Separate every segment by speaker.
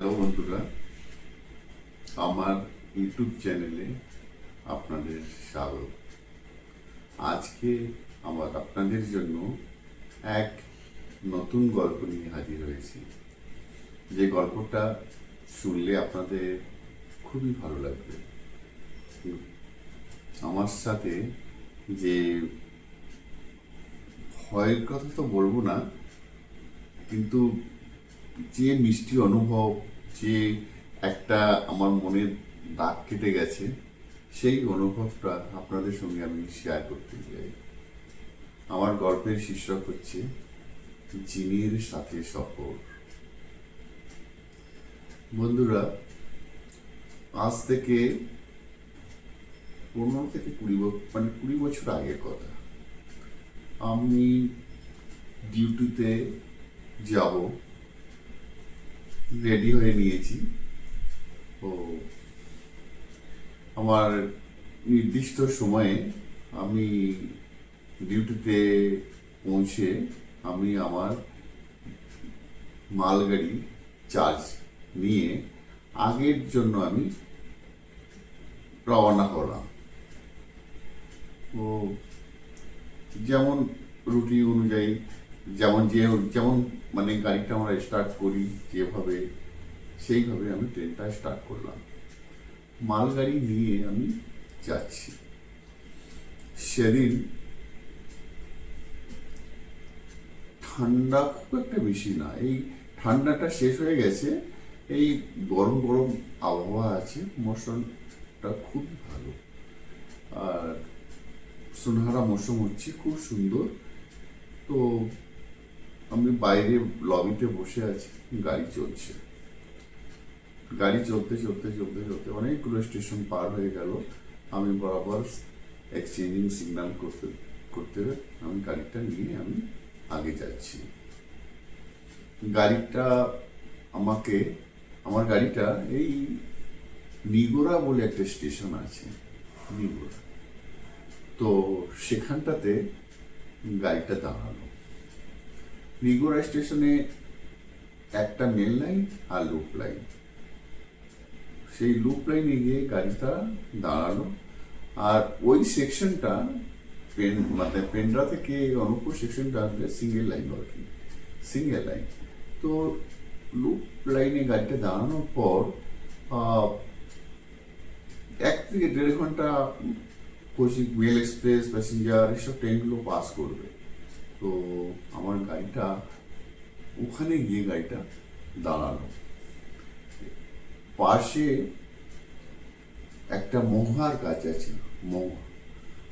Speaker 1: Hello বন্ধুরা, আমার YouTube চ্যানেলে আপনাদের স্বাগত। আজকে আমার আপনাদের জন্য এক নতুন গল্প নিয়ে হাজির হয়েছি। যে গল্পটা শুনলে আপনাদের খুবই ভালো লাগবে। আমার সাথে যে ভয়ের কথা তো বলব না, কিন্তু যে মিষ্টি অনুভব যে একটা আমার মনের দাগ কেটে গেছে, সেই অনুভবটা আপনাদের সঙ্গে আমি শেয়ার করতে চাই। আমার গল্পের শীর্ষক হচ্ছে, জিনের সাথে সফর। বন্ধুরা, আজ থেকে পনেরো থেকে কুড়ি মানে কুড়ি বছর আগের কথা। আমি ডিউটিতে যাব। রেডি হয়ে নিয়েছি। ও আমার নির্দিষ্ট সময়ে আমি ডিউটিতে পৌঁছে আমি আমার মালগাড়ি চার্জ নিয়ে আগের জন্য আমি রওনা হলাম। ও যেমন রুটি অনুযায়ী যেমন যে, যেমন মানে গাড়িটা আমরা স্টার্ট করি যেভাবে, সেইভাবে আমি ট্রেনটা স্টার্ট করলাম। মালগাড়ি নিয়ে আমি যাচ্ছি। সেদিন ঠান্ডা খুব একটা বেশি না। এই ঠান্ডাটা শেষ হয়ে গেছে। এই গরম গরম আবহাওয়া আছে, মৌসুমটা খুব ভালো। আর সোনাহারা মৌসুম হচ্ছে খুব সুন্দর। তো আমি বাইরে লবিতে বসে আছি, গাড়ি চলছে। গাড়ি চলতে চলতে চলতে চলতে অনেকগুলো স্টেশন পার হয়ে গেল। আমি বরাবর এক্সচেঞ্জিং সিগন্যাল করতে করতে আমি গাড়িটা নিয়ে আমি আগে যাচ্ছি। গাড়িটা আমাকে, আমার গাড়িটা এই নিগোরা বলে একটা স্টেশন আছে, নিগোরা। তো সেখানটাতে গাড়িটা দাঁড়াল। নিগোরা স্টেশনে একটা মেল লাইন আর লুপ লাইন সেই লুপ লাইনে গিয়ে গাড়িটা দাঁড়াল। আর ওই সেকশনটা পেন মানে পেন্ড্রা থেকে অনুপুর সেকশনটা আসবে সিঙ্গেল লাইন আর কি সিঙ্গেল লাইন তো লুপ লাইনে গাড়িটা দাঁড়ানোর পর এক থেকে দেড় ঘণ্টা কোচিং মেল এক্সপ্রেস প্যাসেঞ্জার এসব ট্রেনগুলো পাস করবে। তো আমার গাড়িটা ওখানে গিয়ে গাড়িটা দাঁড়াল। পাশে একটা মহুয়ার গাছ আছে, মহুয়া।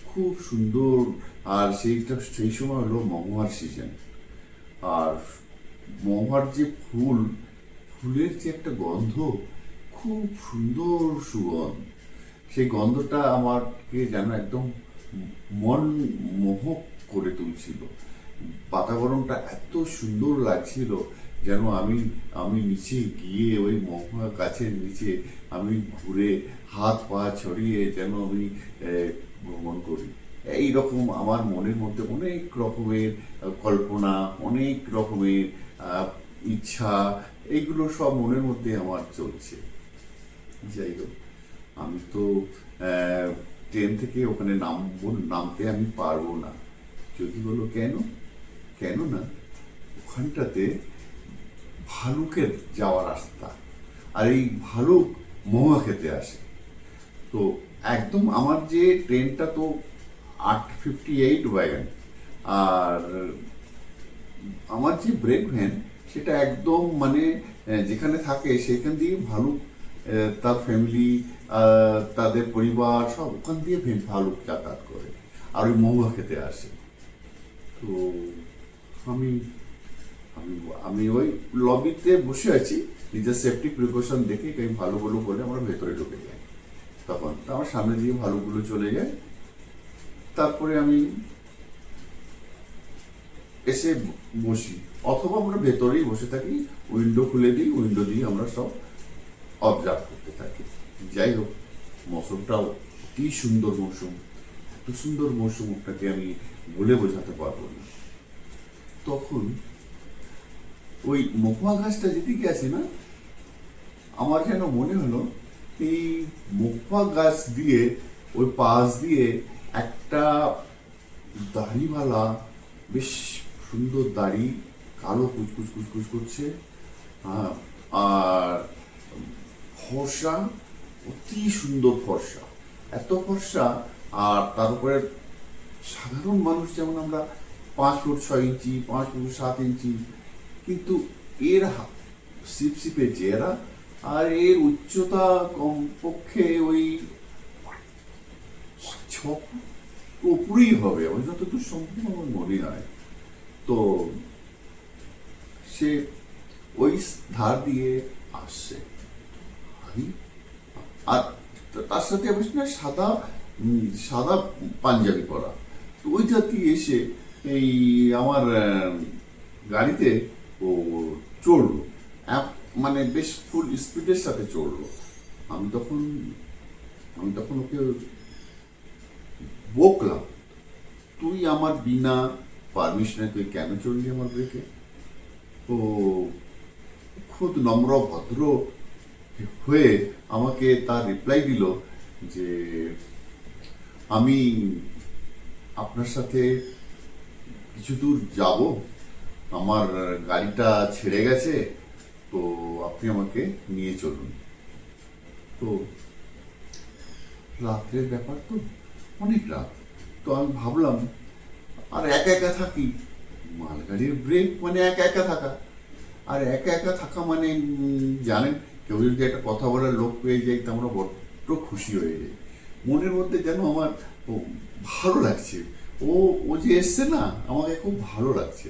Speaker 1: খুব সুন্দর। আর সেইটা সেই সময় হলো মহুয়ার সিজন আর মহুয়ার যে ফুল, ফুলের যে একটা গন্ধ, খুব সুন্দর সুগন্ধ। সেই গন্ধটা আমাকে যেন একদম মন মোহক করে তুলছিল। বাতাবরণটা এত সুন্দর লাগছিল যেন আমি আমি নিচে গিয়ে ওই মহুয়া গাছের নিচে আমি ঘুরে হাত পা ছড়িয়ে যেন আমি ভ্রমণ করি। এই রকম আমার মনের মধ্যে অনেক রকমের কল্পনা, অনেক রকমের ইচ্ছা এইগুলো সব মনের মধ্যে আমার চলছে। যাই হোক, আমি তো ট্রেন থেকে ওখানে নামবো, নামতে আমি পারব না। যদি বলো কেন? কেন না ওখানটাতে ভালুকের যাওয়ার রাস্তা। আর এই ভালুক মহুয়া খেতে আসে। তো একদম আমার যে ট্রেনটা তো আট ফিফটি এইট ওয়াগন, আর আমার যে ব্রেক ভ্যান সেটা একদম মানে যেখানে থাকে সেখান দিয়ে ভালুক তার ফ্যামিলি তাদের পরিবার সব ওখান দিয়ে ভালুক যাতায়াত করে। আর ওই মহুয়া খেতে আসে। তো আমি আমি আমি ওই লবিতে বসে আছি। নিজের সেফটি প্রিকশন দেখে আমি ভালোগুলো বলে আমরা ভেতরে ঢুকে যাই। তখন তো আমার সামনে দিয়ে ভালোগুলো চলে যায়। তারপরে আমি এসে বসি। অথবা আমরা ভেতরেই বসে থাকি উইন্ডো খুলে দিই উইন্ডো দিয়ে আমরা সব অবজার্ভ করতে থাকি। যাই হোক, মৌসুমটাও কি সুন্দর মৌসুম। এত সুন্দর মৌসুম আমি বলে বোঝাতে পারব না। তখন ওই মহুয়া গাছটা যেদিকে আছে না আমার যেন মনে হলো এই মুখপা গাছ দিয়ে ওই পাশ দিয়ে একটা দাড়িওয়ালা বেশ সুন্দর দাড়ি কালো কুচকুচ কুচকুচ করছে হ্যাঁ, আর ফর্সা অতি সুন্দর ফর্সা এত ফর্সা আর তার উপরে সাধারণ মানুষ যেমন আমরা পাঁচ ফুট ছয় ইঞ্চি, পাঁচ ফুট সাত ইঞ্চি। কিন্তু এর সিপসিপে চেহারা আর এর উচ্চতা কমপক্ষে ওই ছ উপরেই হবে। আমার যতদূর সম্ভব আমার মনে হয়। তো সে ওই ধার দিয়ে আসছে। আর তার সাথে সাদা সাদা পাঞ্জাবি পরা। তো ওইটা দিয়ে এসে এই আমার গাড়িতে ও চড়লো। মানে বেশ ফুল স্পিডের সাথে চড়লো। আমি তখন আমি তখন ওকে বকলাম, তুই আমার বিনা পারমিশনে তুই কেন চললি আমার ব্রেকে তো খুব নম্র, ভদ্র হয়ে আমাকে তার রিপ্লাই দিল যে, আমি আপনার সাথে কিছু দূর যাব। আমার গাড়িটা ছেড়ে গেছে, তো আপনি আমাকে নিয়ে চলুন। তো রাত্রের ব্যাপার তো অনেক রাত। তো আমি ভাবলাম, আর একা একা থাকি? মালগাড়ির ব্রেক মানে একা একা থাকা। আর একা একা থাকা মানে জানেন, কেউ যদি একটা কথা বলার লোক পেয়ে যাই তো আমরা বড্ড খুশি হয়ে যাই। মনের মধ্যে যেন আমার ভালো লাগছে। ও ও যে এসছে না, আমাকে খুব ভালো লাগছে।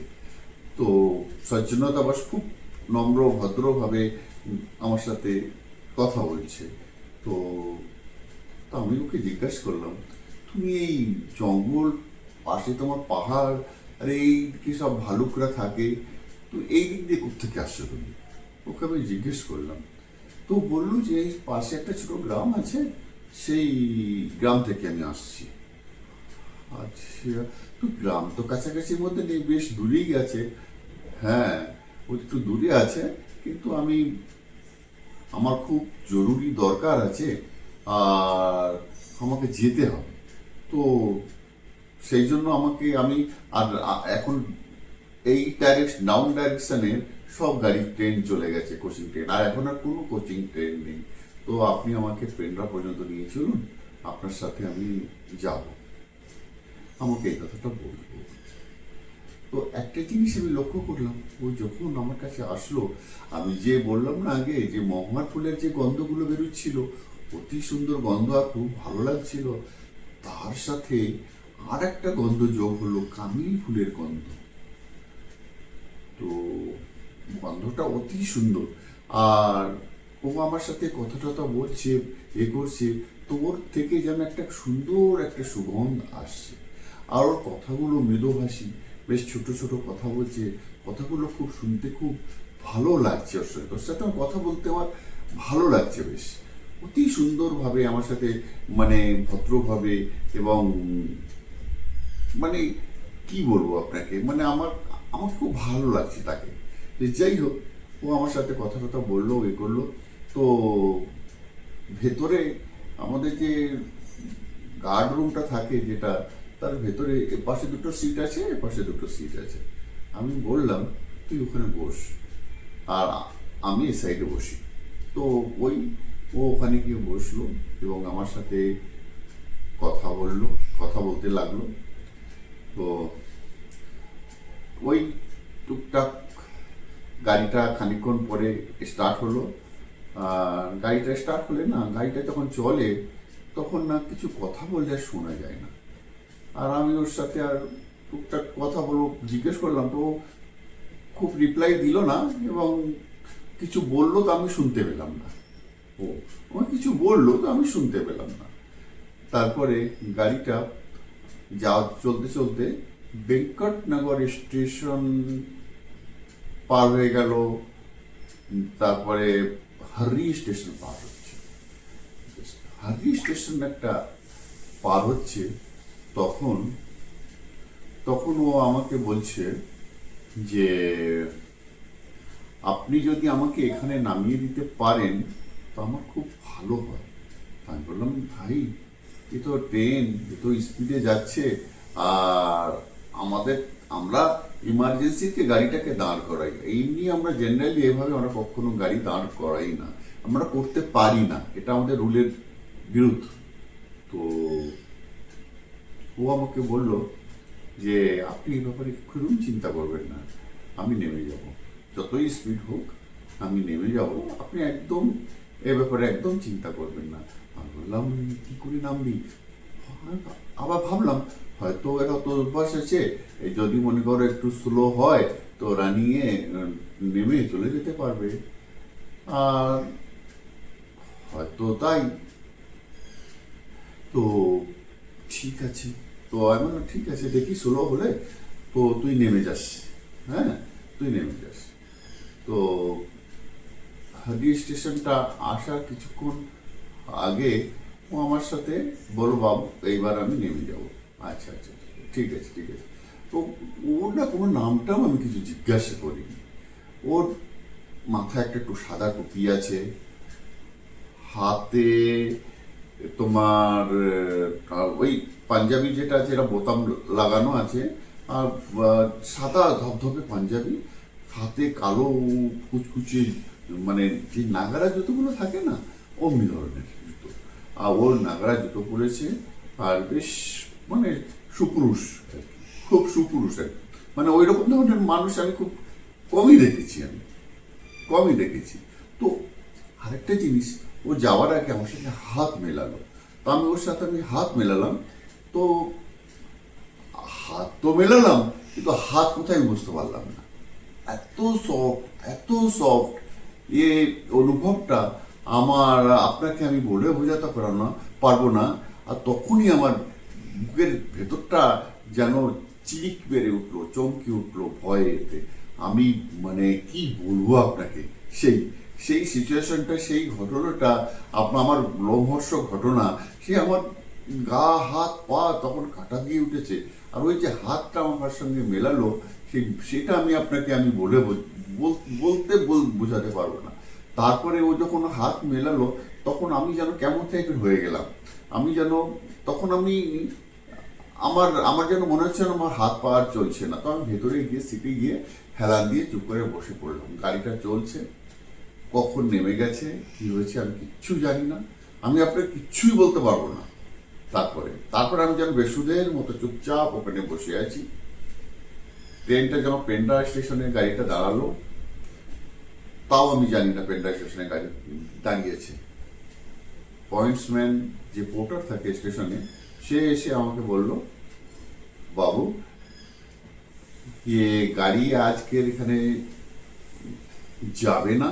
Speaker 1: তো সজ্জনতা বাস খুব নম্র, ভদ্রভাবে আমার সাথে কথা বলছে। তো আমি ওকে জিজ্ঞাসা করলাম, তুমি এই জঙ্গল পাশে তোমার পাহাড়, আর এই কি সব ভালুকরা থাকে? তো এই দিক দিয়ে কোথেকে আসছো তুমি? ওকে আমি জিজ্ঞেস করলাম, তো বলল যে এই পাশে একটা ছোট গ্রাম আছে, সেই গ্রাম থেকে আমি আসছি। আচ্ছা তো গ্রাম তো কাছাকাছির মধ্যে নেই, বেশ দূরেই গেছে হ্যাঁ ও একটু দূরে আছে, কিন্তু আমি, আমার খুব জরুরি দরকার আছে, আর আমাকে যেতে হবে। তো সেই জন্য আমাকে, আমি, আর এখন এই ডাইরেকশন ডাউন ডাইরেকশনের সব গাড়ি ট্রেন চলে গেছে কোচিং ট্রেন আর এখন আর কোনো কোচিং ট্রেন নেই। তো আপনি আমাকে পেন্ড্রা পর্যন্ত নিয়ে চলুন, আপনার সাথে আমি যাব। আমাকে এই কথাটা বলব তো একটা জিনিস আমি লক্ষ্য করলাম, ও যখন আমার কাছে আসলো, আমি যে বললাম না আগে যে মহমার ফুলের যে গন্ধগুলো বেরোচ্ছিল, অতি সুন্দর গন্ধ আর খুব ভালো লাগছিল, তার সাথে আর একটা গন্ধ যোগ হলো কামিনী ফুলের গন্ধ। তো গন্ধটা অতি সুন্দর। আর ও আমার সাথে কথা টথা বলছে, এ করছে তো ওর থেকে যেন একটা সুন্দর একটা সুগন্ধ আসছে। আর কথাগুলো মৃদুভাষী বেশ ছোট ছোট কথা বলছে। কথাগুলো খুব শুনতে খুব ভালো লাগছে ওর সাথে। ওর সাথে কথা বলতে আমার ভালো লাগছে বেশ। অতি সুন্দরভাবে আমার সাথে মানে ভদ্রভাবে এবং মানে কি বলব আপনাকে? মানে আমার আমার খুব ভালো লাগছে তাকে। যাই হোক, ও আমার সাথে কথা কথা বলল, এ করল। তো ভেতরে আমাদের যে গার্ড রুমটা থাকে যেটা তার ভেতরে পাশে দুটো সিট আছে পাশে দুটো সিট আছে। আমি বললাম, তুই ওখানে বস। আর আমি এ সাইডে বসি। তো ওই, ও ওখানে গিয়ে বসল এবং আমার সাথে কথা বলল, কথা বলতে লাগল। তো ওই টুকটাক গাড়িটা খানিকক্ষণ পরে স্টার্ট হলো। গাড়িটা স্টার্ট হলে না, গাড়িটা যখন চলে, তখন না কিছু কথা বললে আর শোনা যায় না। আর আমি ওর সাথে আর টুকটাক কথা বলব, জিজ্ঞেস করলাম, তো খুব রিপ্লাই দিল না এবং কিছু বলল তো আমি শুনতে পেলাম না। ও আমার কিছু বলল তো আমি শুনতে পেলাম না। তারপরে গাড়িটা যা চলতে চলতে বেঙ্কটনগর স্টেশন পার হয়ে গেল, তারপরে হারি স্টেশন পার হচ্ছে। হারি স্টেশন একটা পার হচ্ছে তখন তখন ও আমাকে বলছে যে, আপনি যদি আমাকে এখানে নামিয়ে দিতে পারেন, তো আমার খুব ভালো হয়। আমি বললাম, ভাই, এ তো ট্রেন, এ তো স্পিডে যাচ্ছে। আর আমাদের, আমরা ইমার্জেন্সিতে গাড়িটাকে দাঁড় করাই। এমনি আমরা জেনারেলি এভাবে আমরা কখনো গাড়ি দাঁড় করাই না। আমরা করতে পারি না। এটা আমাদের রুলের বিরুদ্ধ। তো ও আমাকে বলল যে, আপনি এ ব্যাপারে খুবই চিন্তা করবেন না, আমি নেমে যাব। যতই স্পিড হোক, আমি নেমে যাব। আপনি একদম, এ ব্যাপারে একদম চিন্তা করবেন না। আমি বললাম, কি করে নামবি? আবার ভাবলাম, হয়তো এর অত অভ্যাস আছে যদি মনে করো একটু স্লো হয়, তো রানিয়ে নেমে চলে যেতে পারবে। আর হয়তো তাই। তো ঠিক আছে। তো আমি বললাম ঠিক আছে দেখি স্লো হলে তো তুই নেমে যাস। হ্যাঁ তুই নেমে যাস। তো হাদি স্টেশনটা আসার কিছুক্ষণ আগে ও আমার সাথে বলো বাবু এইবার আমি নেমে যাব। আচ্ছা আচ্ছা আচ্ছা, ঠিক আছে ঠিক আছে। তো ওর না কোনো নামটাও আমি কিছু জিজ্ঞাসা করিনি। ওর মাথায় একটা একটু সাদা টুপি আছে। হাতে তোমার ওই পাঞ্জাবি যেটা আছে, এটা বোতাম লাগানো আছে, আর সাদা ধপধপে পাঞ্জাবি, হাতে কালো কুচকুচে মানে যে নাগারা জুতোগুলো থাকে না অমনি ধরনের জুতো। আর ওর নাগারা জুতো পরেছে, আর বেশ মানে সুপুরুষ। খুব সুপুরুষ আর মানে ওই রকম ধরনের মানুষ আমি খুব কমই দেখেছি আমি, কমই দেখেছি। তো আরেকটা জিনিস, ও যাওয়ার আগে আমার সাথে হাত মেলালো। তো আমি ওর সাথে আমি হাত মেলালাম তো হাত তো মেলালাম, কিন্তু হাত কোথায় বুঝতে পারলাম না। এত সফট এত সফট এ অনুভবটা আমার, আপনাকে আমি বলে বোঝাতে পারব না পারব না। আর তখনই আমার বুকের ভেতরটা যেন চিরিক বেড়ে উঠল, চমকে উঠল ভয়েতে। আমি মানে কি বলব আপনাকে? সেই সেই সিচুয়েশনটা সেই ঘটনাটা আপনার আমার লোমহর্ষ ঘটনা, সে আমার গা, হাত, পা তখন কাটা দিয়ে উঠেছে। আর ওই যে হাতটা আমার সঙ্গে মেলালো, সেই সেটা আমি আপনাকে আমি বলে বল- বলতে বল- বোঝাতে পারব না। তারপরে ও যখন হাত মেলালো, তখন আমি যেন কেমন টাইপের হয়ে গেলাম। আমি যেন, তখন আমি আমার আমার যেন মনে হচ্ছে না আমার হাত পা আর চলছে না। তো আমি ভেতরে গিয়ে সিটে গিয়ে হেলান দিয়ে চুপ করে বসে পড়লাম। গাড়িটা চলছে, কখন নেমে গেছে, কি হয়েছে আমি কিচ্ছু জানি না। আমি আপনাকে কিচ্ছুই বলতে পারব না। তারপরে তারপরে আমি যেন বেসুদের মতো চুপচাপ ওখানে বসে আছি। ট্রেনটা যখন পেন্ডা স্টেশনে গাড়িটা দাঁড়াল, তাও আমি জানি না পেন্ডা স্টেশনে গাড়ি দাঁড়িয়েছে। পয়েন্টসম্যান যে পোর্টার থাকে স্টেশনে, সে এসে আমাকে বলল, বাবু ये গাড়ি আজকের এখানে যাবে না?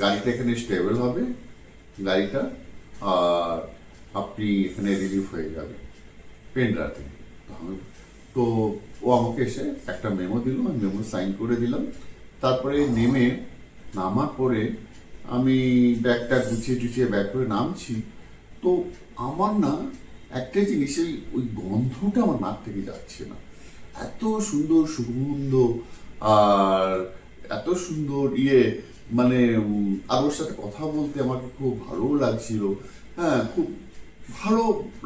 Speaker 1: গাড়িটা এখানে স্টেবল হবে, গাড়িটা, আর আপনি এখানে রিলিফ হয়ে যাবে পেন্ড্রাতে তো তো ও আমাকে এসে একটা মেমো দিল আমি মেমো সাইন করে দিলাম। তারপরে নেমে নামার পরে আমি ব্যাগটা গুছিয়ে টুছিয়ে ব্যাগ করে নামছি। তো আমার না একটা জিনিস ওই গন্ধটা আমার নাক থেকে যাচ্ছে না। এত সুন্দর সুগন্ধ আর এত সুন্দর ইয়ে মানে আর ওর সাথে কথা বলতে আমাকে খুব ভালো লাগছিল। হ্যাঁ খুব ভালো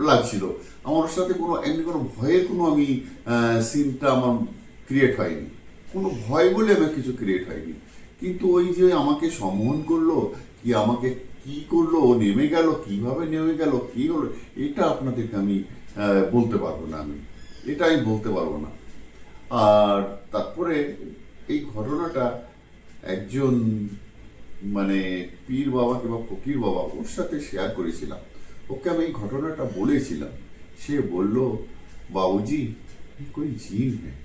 Speaker 1: লাগছিল। আমার সাথে কোনো এমনি কোনো ভয়ের কোনো আমি সিনটা আমার ক্রিয়েট হয়নি। কোনো ভয় বলে আমার কিছু ক্রিয়েট হয়নি। কিন্তু ওই যে আমাকে সম্মান করল, কি আমাকে কি করল, ও নেমে গেল, কীভাবে নেমে গেল, কি হলো, এটা আপনাদেরকে আমি বলতে পারব না আমি। এটা আমি বলতে পারব না। আর তারপরে এই ঘটনাটা একজন মানে পীর বাবা কিংবা ফকির বাবা ওর সাথে শেয়ার করেছিলাম। ওকে আমি এই ঘটনাটা বলেছিলাম। সে বলল, বাবুজি কোনো জিন নেই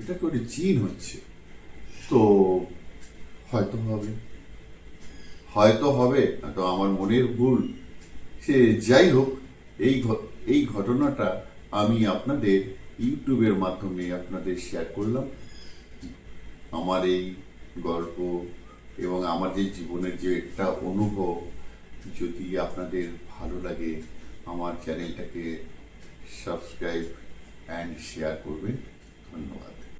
Speaker 1: এটা করে জিন হচ্ছে? তো হয়তো হবে। হয়তো হবে, না তো আমার মনের ভুল। সে যাই হোক, এই এই ঘটনাটা আমি আপনাদের ইউটিউবের মাধ্যমে আপনাদের শেয়ার করলাম। আমার এই গল্প এবং আমার যে জীবনের যে একটা অনুভব যদি আপনাদের ভালো লাগে আমার চ্যানেলটাকে সাবস্ক্রাইব অ্যান্ড শেয়ার করবেন। ধন্যবাদ।